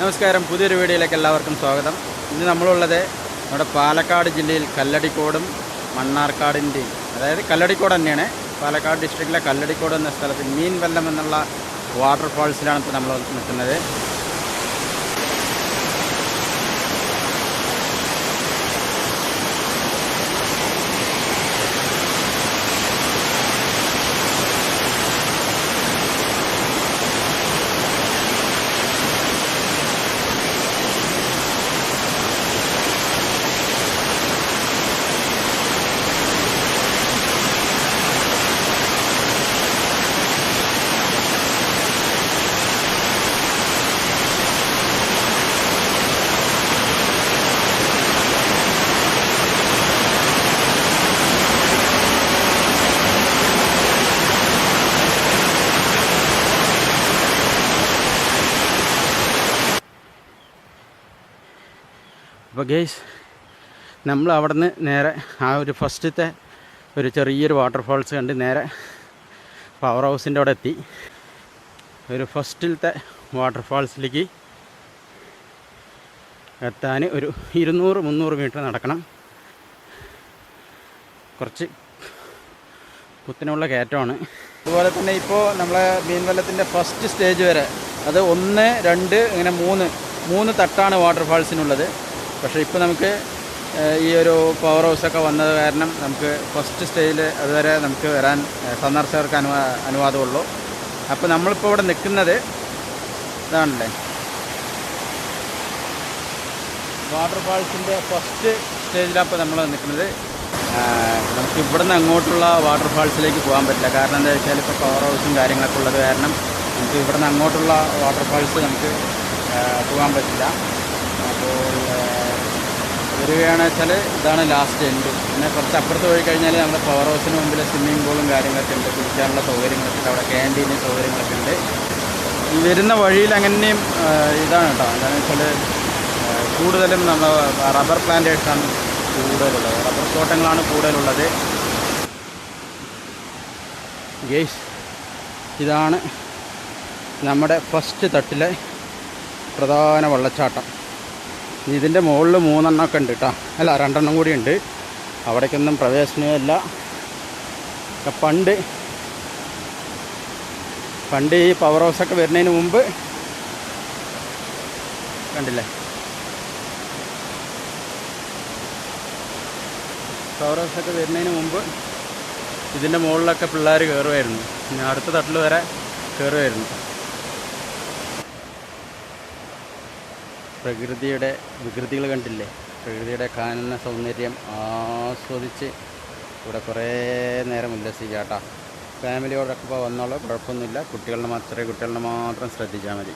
നമസ്കാരം. പുതിയൊരു വീഡിയോയിലേക്ക് എല്ലാവർക്കും സ്വാഗതം. ഇന്ന് നമ്മളുള്ളത് നമ്മുടെ പാലക്കാട് ജില്ലയിൽ കല്ലടിക്കോടും മണ്ണാർക്കാടിന്റെയും അതായത് കല്ലടിക്കോട് തന്നെയാണ്. പാലക്കാട് ഡിസ്ട്രിക്റ്റിലെ കല്ലടിക്കോട് എന്ന സ്ഥലത്ത് മീൻ വെല്ലം എന്നുള്ള വാട്ടർഫാൾസിലാണ് ഇപ്പോൾ നമ്മൾ നിൽക്കുന്നത്. അപ്പോൾ ഗെയ്സ് നമ്മൾ അവിടെ നിന്ന് നേരെ ആ ഒരു ഫസ്റ്റത്തെ ഒരു ചെറിയൊരു വാട്ടർഫാൾസ് കണ്ട് നേരെ പവർ ഹൗസിന്റെ അവിടെ എത്തി. ഒരു ഫസ്റ്റിലത്തെ വാട്ടർഫാൾസിലേക്ക് എത്താൻ ഒരു ഇരുന്നൂറ് മുന്നൂറ് മീറ്റർ നടക്കണം. കുറച്ച് കുത്തിനുള്ള കയറ്റമാണ്. അതുപോലെ തന്നെ ഇപ്പോൾ നമ്മളെ മീൻവെള്ളത്തിന്റെ ഫസ്റ്റ് സ്റ്റേജ് വരെ അത് ഒന്ന് രണ്ട് ഇങ്ങനെ മൂന്ന് മൂന്ന് തട്ടാണ് വാട്ടർഫാൾസിനുള്ളത് പക്ഷേ ഇപ്പോൾ നമുക്ക് ഈ ഒരു പവർ ഹൗസൊക്കെ വന്നത് കാരണം നമുക്ക് ഫസ്റ്റ് സ്റ്റേജിൽ അതുവരെ നമുക്ക് വരാൻ സന്ദർശകർക്ക് അനുവാ അനുവാദമുള്ളൂ. അപ്പോൾ നമ്മളിപ്പോൾ ഇവിടെ നിൽക്കുന്നത് ഇതാണല്ലേ? വാട്ടർഫാൾസിന്റെ ഫസ്റ്റ് സ്റ്റേജിലാണ് ഇപ്പോൾ നമ്മൾ നിൽക്കുന്നത്. നമുക്ക് ഇവിടുന്ന് അങ്ങോട്ടുള്ള വാട്ടർഫാൾസിലേക്ക് പോകാൻ പറ്റില്ല. കാരണം എന്താ വെച്ചാൽ ഇപ്പോൾ പവർ ഹൗസും കാര്യങ്ങളൊക്കെ ഉള്ളത് കാരണം നമുക്ക് ഇവിടുന്ന് അങ്ങോട്ടുള്ള വാട്ടർഫാൾസ് നമുക്ക് പോകാൻ പറ്റില്ല. അപ്പോൾ വരികയാണെന്ന് വെച്ചാൽ ഇതാണ് ലാസ്റ്റ് എൻഡ് പിന്നെ കുറച്ച് അപ്പുറത്ത് പോയി കഴിഞ്ഞാൽ നമ്മുടെ പവർ ഹൗസിന് മുമ്പിൽ സ്വിമ്മിംഗ് പൂളും കാര്യങ്ങളൊക്കെ ഉണ്ട്. കുടിക്കാനുള്ള സൗകര്യങ്ങളൊക്കെ ഉണ്ട്. അവിടെ ക്യാന്റീനും സൗകര്യങ്ങളൊക്കെ ഉണ്ട്. ഈ വരുന്ന വഴിയിൽ അങ്ങനെയും ഇതാണ് കേട്ടോ. എന്താണെന്ന് വെച്ചാൽ കൂടുതലും നമ്മൾ റബ്ബർ പ്ലാന്റേഴ്സാണ് കൂടുതലുള്ളത്. റബ്ബർ തോട്ടങ്ങളാണ് കൂടുതലുള്ളത്. ഗേസ് ഇതാണ് നമ്മുടെ ഫസ്റ്റ് തട്ടിലെ പ്രധാന വെള്ളച്ചാട്ടം. ഇതിന്റെ മുകളിൽ മൂന്നെണ്ണമൊക്കെ ഉണ്ട് കേട്ടോ അല്ല രണ്ടെണ്ണം കൂടി ഉണ്ട്. അവിടേക്കൊന്നും പ്രവേശനമില്ല പണ്ട് പണ്ട് ഈ പവർ ഹൗസൊക്കെ വരുന്നതിന് മുമ്പ് കണ്ടില്ലേ? പവർ ഹൗസൊക്കെ വരുന്നതിന് മുമ്പ് ഇതിന്റെ മുകളിലൊക്കെ പിള്ളേർ കയറുമായിരുന്നു പിന്നെ അടുത്ത തട്ടിൽ വരെ കയറുമായിരുന്നു പ്രകൃതിയുടെ വികൃതികൾ കണ്ടില്ലേ? പ്രകൃതിയുടെ കാനന സൗന്ദര്യം ആസ്വദിച്ച് ഇവിടെ കുറേ നേരം ഉല്ലസിക്കുക കേട്ടോ ഫാമിലിയോടൊക്കെ വന്നോളൂ കുഴപ്പമൊന്നുമില്ല. കുട്ടികളുടെ മാത്രമേ കുട്ടികളുടെ മാത്രം ശ്രദ്ധിച്ചാൽ മതി.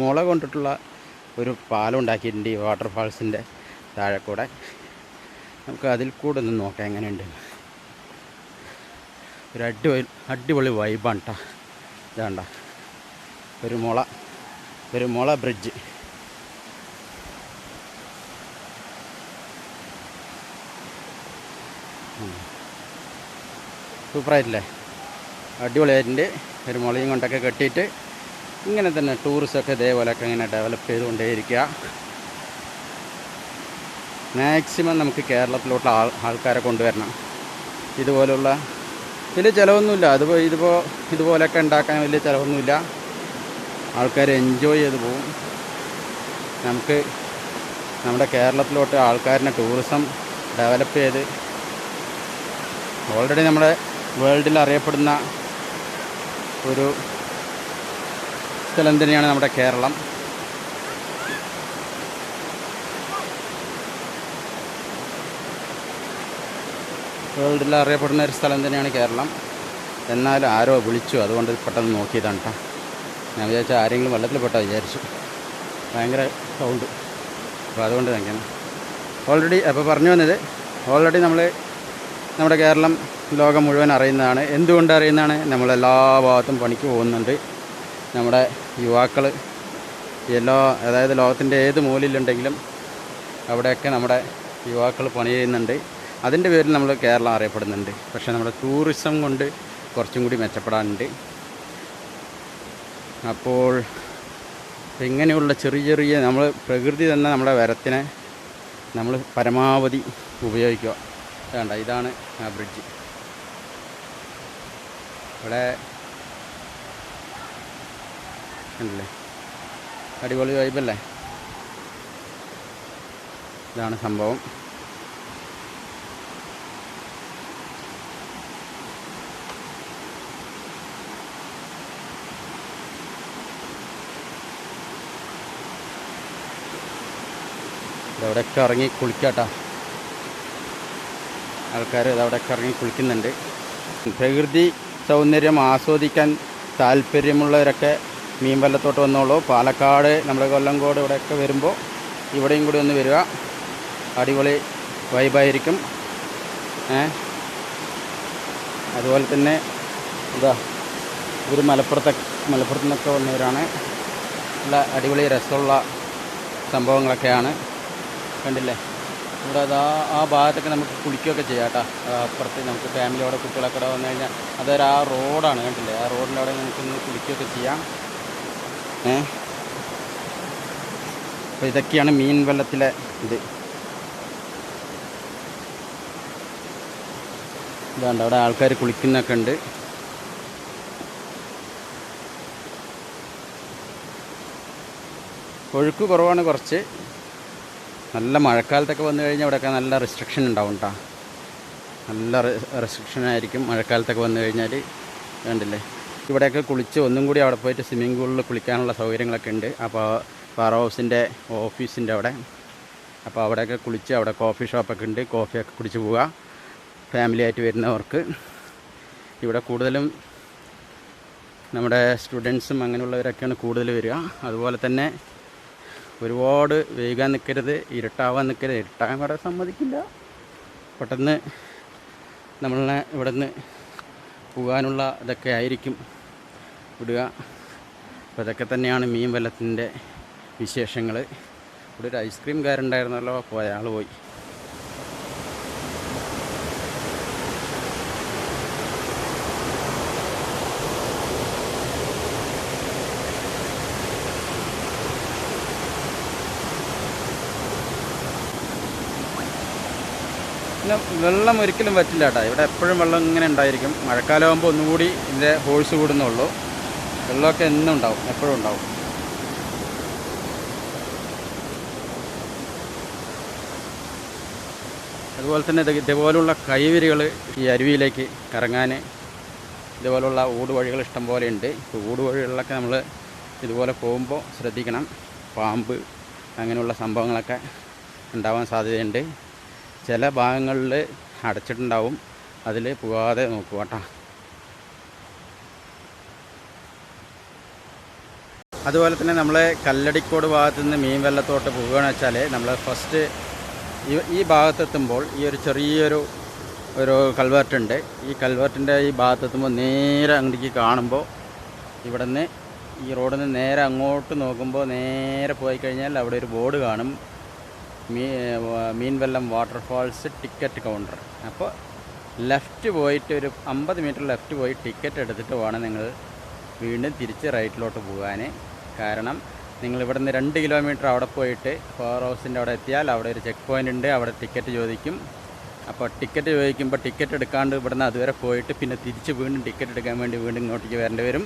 മുള കൊണ്ടിട്ടുള്ള ഒരു പാലം ഉണ്ടാക്കിയിട്ടുണ്ട് ഈ വാട്ടർഫാൾസിന്റെ താഴെ കൂടെ നമുക്ക് അതിൽ കൂടെ ഒന്ന് നോക്കാം എങ്ങനെയുണ്ട്. ഒരു അടിപൊളി അടിപൊളി വൈബാണ് കേട്ടോ ഇതാണ്ട. ഒരു മുള ഒരു മുള ബ്രിഡ്ജ് സൂപ്പറായിട്ടില്ലേ അടിപൊളിയായിട്ടുണ്ട്. ഒരു മുളയും കൊണ്ടൊക്കെ കെട്ടിയിട്ട് ഇങ്ങനെ തന്നെ ടൂറിസമൊക്കെ ഇതേപോലെയൊക്കെ ഇങ്ങനെ ഡെവലപ്പ് ചെയ്തുകൊണ്ടേയിരിക്കുക. മാക്സിമം നമുക്ക് കേരളത്തിലോട്ട് ആൾ ആൾക്കാരെ കൊണ്ടുവരണം. ഇതുപോലുള്ള വലിയ ചിലവൊന്നുമില്ല. അതിപ്പോൾ ഇതിപ്പോൾ ഇതുപോലെയൊക്കെ ഉണ്ടാക്കാൻ വലിയ ചിലവൊന്നുമില്ല. ആൾക്കാർ എൻജോയ് ചെയ്ത് പോകും നമുക്ക് നമ്മുടെ കേരളത്തിലോട്ട് ആൾക്കാരിനെ ടൂറിസം ഡെവലപ്പ് ചെയ്ത് ഓൾറെഡി നമ്മുടെ വേൾഡിൽ അറിയപ്പെടുന്ന ഒരു സ്ഥലം തന്നെയാണ് നമ്മുടെ കേരളം. വേൾഡിൽ അറിയപ്പെടുന്ന ഒരു സ്ഥലം തന്നെയാണ് കേരളം. എന്നാൽ ആരോ വിളിച്ചു. അതുകൊണ്ട് പെട്ടെന്ന് നോക്കിയതാണ് കേട്ടോ. ഞാൻ വിചാരിച്ച ആരെങ്കിലും വെള്ളത്തിൽ പെട്ടാ വിചാരിച്ചു. ഭയങ്കര സൗണ്ട് അപ്പോൾ അതുകൊണ്ട് തന്നെയാണ്. ഓൾറെഡി അപ്പോൾ പറഞ്ഞു വന്നത്. ഓൾറെഡി നമ്മൾ നമ്മുടെ കേരളം ലോകം മുഴുവൻ അറിയുന്നതാണ്. എന്തുകൊണ്ട് അറിയുന്നതാണ്? നമ്മളെല്ലാ ഭാഗത്തും പണിക്ക് പോകുന്നുണ്ട്. നമ്മുടെ യുവാക്കൾ എല്ലാ അതായത് ലോകത്തിന്റെ ഏത് മൂലയിലുണ്ടെങ്കിലും അവിടെയൊക്കെ നമ്മുടെ യുവാക്കൾ പണി ചെയ്യുന്നുണ്ട്. അതിന്റെ പേരിൽ നമ്മൾ കേരളം അറിയപ്പെടുന്നുണ്ട്. പക്ഷേ നമ്മുടെ ടൂറിസം കൊണ്ട് കുറച്ചും കൂടി മെച്ചപ്പെടാനുണ്ട്. അപ്പോൾ ഇങ്ങനെയുള്ള ചെറിയ ചെറിയ നമ്മൾ പ്രകൃതി തന്നെ നമ്മുടെ വരത്തിനെ നമ്മൾ പരമാവധി ഉപയോഗിക്കുക. വേണ്ട ഇതാണ് ആ ബ്രിഡ്ജ്. ഇവിടെ ഉണ്ടല്ലേ അടിപൊളി വൈബല്ലേ ഇതാണ് സംഭവം. ഇതവിടെയൊക്കെ ഇറങ്ങി കുളിക്കാട്ടോ. ആൾക്കാർ ഇതവിടെയൊക്കെ ഇറങ്ങി കുളിക്കുന്നുണ്ട്. പ്രകൃതി സൗന്ദര്യം ആസ്വദിക്കാൻ താല്പര്യമുള്ളവരൊക്കെ മീൻവല്ലത്തോട്ട് വന്നോളൂ. പാലക്കാട് നമ്മുടെ കൊല്ലംകോട് ഇവിടെയൊക്കെ വരുമ്പോൾ ഇവിടെയും കൂടി ഒന്ന് വരിക. അടിപൊളി വൈബായിരിക്കും ഏ? അതുപോലെ തന്നെ ഇതാ ഇവർ മലപ്പുറത്തെ മലപ്പുറത്തു നിന്നൊക്കെ വന്നവരാണ്. നല്ല അടിപൊളി രസമുള്ള സംഭവങ്ങളൊക്കെയാണ്. കണ്ടില്ലേ? ഇവിടെ അതാ ആ ഭാഗത്തൊക്കെ നമുക്ക് കുളിക്കുകയൊക്കെ ചെയ്യാം കേട്ടോ. അപ്പുറത്ത് നമുക്ക് ഫാമിലിയോടെ കുട്ടികളൊക്കെ വന്നു കഴിഞ്ഞാൽ അതൊരു ആ റോഡാണ് കണ്ടില്ലേ? ആ റോഡിന്റെ അവിടെ നമുക്കൊന്ന് കുളിക്കുകയൊക്കെ ചെയ്യാം. അപ്പോൾ ഇതൊക്കെയാണ് മീൻ വെള്ളത്തിലെ ഇത്. ഇതാണ്ട് അവിടെ ആൾക്കാർ കുളിക്കുന്നൊക്കെ ഉണ്ട്. ഒഴുക്ക് കുറവാണ് കുറച്ച്. നല്ല മഴക്കാലത്തൊക്കെ വന്നു കഴിഞ്ഞാൽ ഇവിടെയൊക്കെ നല്ല റെസ്ട്രിക്ഷൻ ഉണ്ടാവും കേട്ടോ നല്ല റെസ്ട്രിക്ഷൻ ആയിരിക്കും മഴക്കാലത്തൊക്കെ വന്നു കഴിഞ്ഞാൽ കണ്ടില്ലേ? ഇവിടെയൊക്കെ കുളിച്ച് ഒന്നും കൂടി അവിടെ പോയിട്ട് സ്വിമ്മിംഗ് പൂളിൽ കുളിക്കാനുള്ള സൗകര്യങ്ങളൊക്കെ ഉണ്ട്. അപ്പോൾ ഫാർ ഹൗസിന്റെ ഓഫീസിന്റെ അവിടെ. അപ്പോൾ അവിടെയൊക്കെ കുളിച്ച് അവിടെ കോഫി ഷോപ്പൊക്കെ ഉണ്ട്. കോഫിയൊക്കെ കുടിച്ച് പോവുക ഫാമിലി ആയിട്ട് വരുന്നവർക്ക്. ഇവിടെ കൂടുതലും നമ്മുടെ സ്റ്റുഡൻസും അങ്ങനെയുള്ളവരൊക്കെയാണ് കൂടുതൽ വരിക. അതുപോലെ തന്നെ ഒരുപാട് വൈകാൻ നിൽക്കരുത് ഇരുട്ടാവാൻ നിൽക്കരുത് ഇരുട്ടാൻ വരെ സമ്മതിക്കില്ല. പെട്ടെന്ന് നമ്മളെ ഇവിടെ നിന്ന് പോകാനുള്ള ഇതൊക്കെ ആയിരിക്കും വിടുക. അപ്പോൾ ഇതൊക്കെ തന്നെയാണ് മീൻ വെള്ളത്തിന്റെ വിശേഷങ്ങൾ. ഇവിടെ ഒരു ഐസ്ക്രീം കാരുണ്ടായിരുന്നല്ലോ പോയ അയാൾ പോയി. പിന്നെ വെള്ളം ഒരിക്കലും പറ്റില്ല കേട്ടോ. ഇവിടെ എപ്പോഴും വെള്ളം ഇങ്ങനെ ഉണ്ടായിരിക്കും. മഴക്കാലമാകുമ്പോൾ ഒന്നുകൂടി ഇതിന്റെ ഹോഴ്സ് കൂടുന്നുള്ളൂ. വെള്ളമൊക്കെ എന്നും ഉണ്ടാവും എപ്പോഴും ഉണ്ടാവും. അതുപോലെ തന്നെ ഇത് ഇതുപോലുള്ള കൈവരികൾ ഈ അരുവിയിലേക്ക് ഇറങ്ങാൻ ഇതുപോലുള്ള ഊടുവഴികൾ ഇഷ്ടം പോലെ ഉണ്ട്. ഊടുവഴികളിലൊക്കെ നമ്മൾ ഇതുപോലെ പോകുമ്പോൾ ശ്രദ്ധിക്കണം. പാമ്പ് അങ്ങനെയുള്ള സംഭവങ്ങളൊക്കെ ഉണ്ടാവാൻ സാധ്യതയുണ്ട്. ചില ഭാഗങ്ങളിൽ അടച്ചിട്ടുണ്ടാവും. അതിൽ പോകാതെ നോക്കുക കേട്ടോ. അതുപോലെ തന്നെ നമ്മൾ കല്ലടിക്കോട് ഭാഗത്തു നിന്ന് മീൻ വെള്ളത്തോട്ട് പോവുകയാണെന്ന് വെച്ചാൽ നമ്മൾ ഫസ്റ്റ് ഈ ഭാഗത്തെത്തുമ്പോൾ ഈ ഒരു ചെറിയൊരു ഒരു കൽവേർട്ടുണ്ട് ഈ കൽവേർട്ടിന്റെ ഈ ഭാഗത്തെത്തുമ്പോൾ നേരെ അങ്ങോട്ടേക്ക് കാണുമ്പോൾ ഇവിടെ നിന്ന് ഈ റോഡിൽ നിന്ന് നേരെ അങ്ങോട്ട് നോക്കുമ്പോൾ നേരെ പോയി കഴിഞ്ഞാൽ അവിടെ ഒരു ബോർഡ് കാണും. മീ മീൻവെള്ളം വാട്ടർഫാൾസ് ടിക്കറ്റ് കൗണ്ടർ. അപ്പോൾ ലെഫ്റ്റ് പോയിട്ട് ഒരു അമ്പത് മീറ്റർ ലെഫ്റ്റ് പോയി ടിക്കറ്റ് എടുത്തിട്ട് വേണം നിങ്ങൾ വീണ്ടും തിരിച്ച് റൈറ്റിലോട്ട് പോകാൻ. കാരണം നിങ്ങൾ ഇവിടുന്ന് രണ്ട് കിലോമീറ്റർ അവിടെ പോയിട്ട് പവർ ഹൗസിന്റെ അവിടെ എത്തിയാൽ അവിടെ ഒരു ചെക്ക് പോയിന്റ് ഉണ്ട് അവിടെ ടിക്കറ്റ് ചോദിക്കും. അപ്പോൾ ടിക്കറ്റ് ചോദിക്കുമ്പോൾ ടിക്കറ്റ് എടുക്കാണ്ട് ഇവിടുന്ന് അതുവരെ പോയിട്ട് പിന്നെ തിരിച്ച് വീണ്ടും ടിക്കറ്റ് എടുക്കാൻ വേണ്ടി വീണ്ടും ഇങ്ങോട്ടേക്ക് വരേണ്ടി വരും.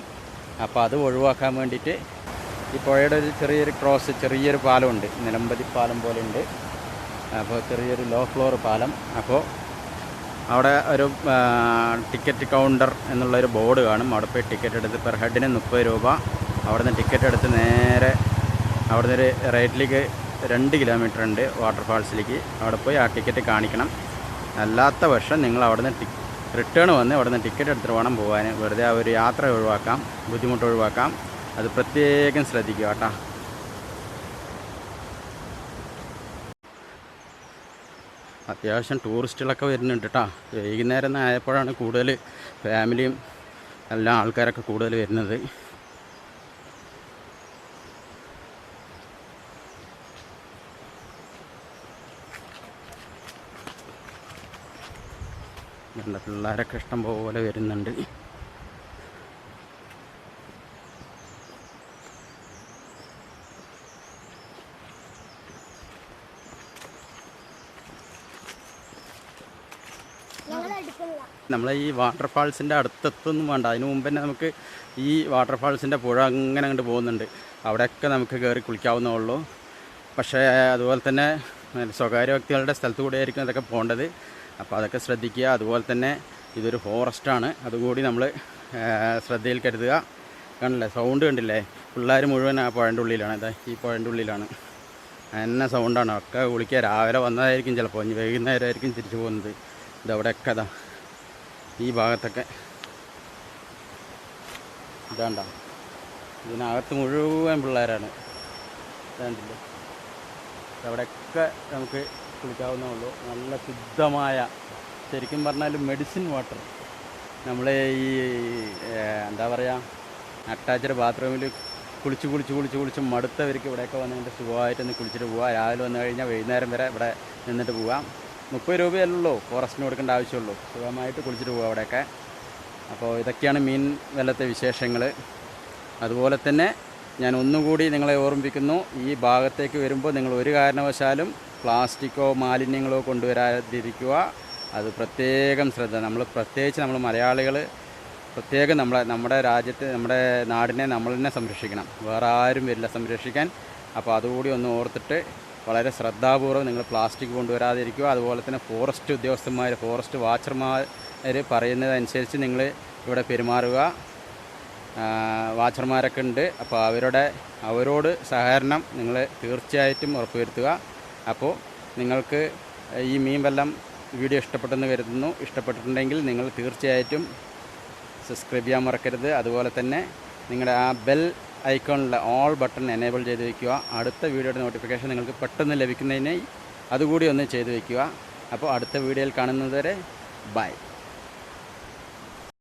അപ്പോൾ അത് ഒഴിവാക്കാൻ വേണ്ടിയിട്ട് ഈ പുഴയുടെ ഒരു ചെറിയൊരു ക്രോസ് ചെറിയൊരു പാലമുണ്ട്. നിലമ്പതി പാലം പോലെ ഉണ്ട് അപ്പോൾ ചെറിയൊരു ലോ ഫ്ലോർ പാലം. അപ്പോൾ അവിടെ ഒരു ടിക്കറ്റ് കൗണ്ടർ എന്നുള്ളൊരു ബോർഡ് കാണും. അവിടെ പോയി ടിക്കറ്റ് എടുത്ത് പെർ ഹെഡിന് മുപ്പത് രൂപ. അവിടുന്ന് ടിക്കറ്റ് എടുത്ത് നേരെ അവിടുന്ന് ഒരു റൈറ്റിലേക്ക് രണ്ട് കിലോമീറ്റർ ഉണ്ട് വാട്ടർഫാൾസിലേക്ക് അവിടെ പോയി ആ ടിക്കറ്റ് കാണിക്കണം. അല്ലാത്ത പക്ഷം നിങ്ങൾ അവിടുന്ന് ടി റിട്ടേൺ വന്ന് അവിടുന്ന് ടിക്കറ്റ് എടുത്തിട്ട് വേണം പോകാൻ. വെറുതെ ആ ഒരു യാത്ര ഒഴിവാക്കാം. ബുദ്ധിമുട്ട് ഒഴിവാക്കാം. അത് പ്രത്യേകം ശ്രദ്ധിക്കുക കേട്ടോ. അത്യാവശ്യം ടൂറിസ്റ്റുകളൊക്കെ വരുന്നുണ്ട് കേട്ടോ. വൈകുന്നേരം ആയപ്പോഴാണ് കൂടുതൽ ഫാമിലിയും എല്ലാ ആൾക്കാരൊക്കെ കൂടുതൽ വരുന്നത്. പിള്ളേരൊക്കെ ഇഷ്ടം പോലെ വരുന്നുണ്ട്. നമ്മളെ ഈ വാട്ടർഫാൾസിന്റെ അടുത്തെത്തൊന്നും വേണ്ട. അതിന് മുമ്പ് തന്നെ നമുക്ക് ഈ വാട്ടർഫാൾസിന്റെ പുഴ അങ്ങനെ അങ്ങോട്ട് പോകുന്നുണ്ട്. അവിടെയൊക്കെ നമുക്ക് കയറി കുളിക്കാവുന്നേ ഉള്ളൂ. പക്ഷേ അതുപോലെ തന്നെ സ്വകാര്യ വ്യക്തികളുടെ സ്ഥലത്ത് കൂടെ ആയിരിക്കും അതൊക്കെ പോകേണ്ടത്. അപ്പോൾ അതൊക്കെ ശ്രദ്ധിക്കുക. അതുപോലെ തന്നെ ഇതൊരു ഫോറസ്റ്റാണ്. അതുകൂടി നമ്മൾ ശ്രദ്ധയിൽ കരുതുക. കണ്ടില്ലേ? സൗണ്ട് കണ്ടില്ലേ? പിള്ളേർ മുഴുവൻ ആ പുഴന്റെ ഉള്ളിലാണ്. ഇതാ ഈ പുഴന്റെ ഉള്ളിലാണ്. എന്നെ സൗണ്ടാണ്. ഒക്കെ കുളിക്കുക. രാവിലെ വന്നതായിരിക്കും ചിലപ്പോൾ. വൈകുന്നേരമായിരിക്കും തിരിച്ചു പോകുന്നത്. ഇതവിടെയൊക്കെ അതാ. ഈ ഭാഗത്തൊക്കെ. ഇതാണ്ട. ഇതിനകത്ത് മുഴുവൻ പിള്ളേരാണ്. ഇതാണ്ടില്ലേ? അവിടെയൊക്കെ നമുക്ക് കുളിക്കാവുന്നേ ഉള്ളൂ. നല്ല ശുദ്ധമായ ശരിക്കും പറഞ്ഞാൽ മെഡിസിൻ വാട്ടർ നമ്മൾ ഈ എന്താ പറയുക അറ്റാച്ച്ഡ് ബാത്റൂമിൽ കുളിച്ച് കുളിച്ച് കുളിച്ച് കുളിച്ച് മടുത്തവർക്ക് ഇവിടെയൊക്കെ വന്നിട്ട് സുഖമായിട്ടൊന്ന് കുളിച്ചിട്ട് പോവാം. രാവിലെ വന്നു കഴിഞ്ഞാൽ വൈകുന്നേരം വരെ ഇവിടെ നിന്നിട്ട് പോവാം. മുപ്പത് രൂപയല്ലോ ഫോറസ്റ്റിന് കൊടുക്കേണ്ട ആവശ്യമുള്ളൂ. സുഖമായിട്ട് കുളിച്ചിട്ട് പോകും അവിടെയൊക്കെ. അപ്പോൾ ഇതൊക്കെയാണ് മീൻ വെള്ളത്തെ വിശേഷങ്ങൾ അതുപോലെ തന്നെ ഞാൻ ഒന്നുകൂടി നിങ്ങളെ ഓർമ്മിപ്പിക്കുന്നു. ഈ ഭാഗത്തേക്ക് വരുമ്പോൾ നിങ്ങൾ ഒരു കാരണവശാലും പ്ലാസ്റ്റിക്കോ മാലിന്യങ്ങളോ കൊണ്ടുവരാതിരിക്കുക. അത് പ്രത്യേകം ശ്രദ്ധ. നമ്മൾ പ്രത്യേകിച്ച് നമ്മൾ മലയാളികൾ പ്രത്യേകം നമ്മളെ നമ്മുടെ രാജ്യത്തെ നമ്മുടെ നാടിനെ നമ്മൾ തന്നെ സംരക്ഷിക്കണം. വേറെ ആരും വരില്ല സംരക്ഷിക്കാൻ. അപ്പോൾ അതുകൂടി ഒന്ന് ഓർത്തിട്ട് വളരെ ശ്രദ്ധാപൂർവം നിങ്ങൾ പ്ലാസ്റ്റിക് കൊണ്ടുവരാതിരിക്കുക. അതുപോലെ തന്നെ ഫോറസ്റ്റ് ഉദ്യോഗസ്ഥന്മാർ ഫോറസ്റ്റ് വാച്ചർമാർ പറയുന്നതനുസരിച്ച് നിങ്ങൾ ഇവിടെ പെരുമാറുക. വാച്ചർമാരൊക്കെ ഉണ്ട്. അപ്പോൾ അവരുടെ അവരോട് സഹകരണം നിങ്ങൾ തീർച്ചയായിട്ടും ഉറപ്പുവരുത്തുക. അപ്പോൾ നിങ്ങൾക്ക് ഈ മീൻ വെല്ലം വീഡിയോ ഇഷ്ടപ്പെട്ടെന്ന് കരുതുന്നു. ഇഷ്ടപ്പെട്ടിട്ടുണ്ടെങ്കിൽ നിങ്ങൾ തീർച്ചയായിട്ടും സബ്സ്ക്രൈബ് ചെയ്യാൻ മറക്കരുത്. അതുപോലെ തന്നെ നിങ്ങളുടെ ആ ബെൽ ഐക്കോണിലെ ഓൾ ബട്ടൺ എനേബിൾ ചെയ്ത് വയ്ക്കുക. അടുത്ത വീഡിയോയുടെ നോട്ടിഫിക്കേഷൻ നിങ്ങൾക്ക് പെട്ടെന്ന് ലഭിക്കുന്നതിനായി അതുകൂടി ഒന്ന് ചെയ്ത് വയ്ക്കുക. അപ്പോൾ അടുത്ത വീഡിയോയിൽ കാണുന്നതുവരെ ബൈ.